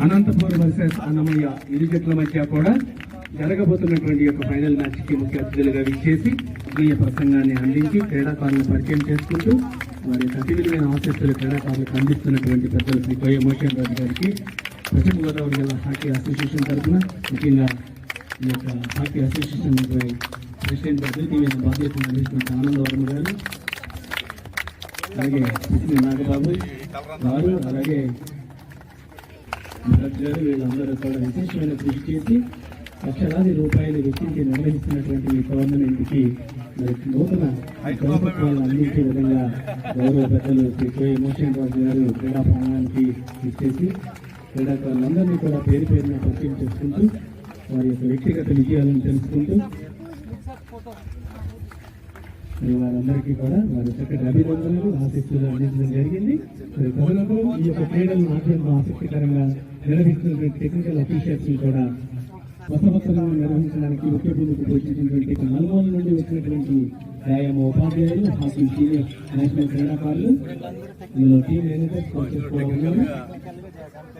Anantapuram versus Annamayya ఇరు జట్ల మధ్య కూడా జరగబోతున్నటువంటి యొక్క ఫైనల్ మ్యాచ్కి ముఖ్య అతిథులుగా విచ్చేసి స్వీయ ప్రసంగాన్ని అందించి క్రీడాకారులను పరిచయం చేసుకుంటూ వారి యొక్క అతి ఆసక్తులు క్రీడాకారులకు అందిస్తున్నటువంటి పెద్దలు శ్రీ కోయ మోషన్ రాజు గారికి పశ్చిమ గోదావరి జిల్లా హాకీ అసోసియేషన్ తరఫున ముఖ్యంగా ఈ యొక్క హాకీ అసోసియేషన్ ప్రెసిడెంట్ అద్వితీయమైన బాధ్యతను అందిస్తున్న ఆనందవర్మ గారు అలాగే నాగబాబు గారు అలాగే భరత్ వీళ్ళందరూ కూడా విశేషమైన కృషి చేసి లక్షలాది రూపాయలు వెచ్చించి నిర్వహిస్తున్నటువంటి ఈ టోర్నమెంట్కి మరి నూతన ప్రభుత్వాలను అందించే విధంగా గౌరవ పెద్దలు శ్రీ కోయ మోషన్ రాజు గారు క్రీడా ప్రాంగణానికి ఇచ్చేసి క్రీడాకారులందరినీ కూడా పేరు పేరున పరిచయం చేసుకుంటూ వారి యొక్క వ్యక్తిగత విజయాలను తెలుసుకుంటూ మరి వారందరికీ కూడా వారి చక్కటి అభినందనలు ఆసక్తులు అందించడం జరిగింది. మరి ప్రజలకు ఈ యొక్క క్రీడలు అత్యంత ఆసక్తికరంగా నిర్వహిస్తున్నటువంటి టెక్నికల్ అఫీషియల్స్ కూడా కొత్తగా నిర్వహించడానికి ముఖ్య భూమికి పోషించినటువంటి నలుమూల నుండి వచ్చినటువంటి వ్యాయామ ఉపాధ్యాయులు హాకీ సీనియర్ నేషనల్ క్రీడాకారులు. ఇందులో టీం మేనేజర్స్ కోచెస్ కూడా ఉన్నారు.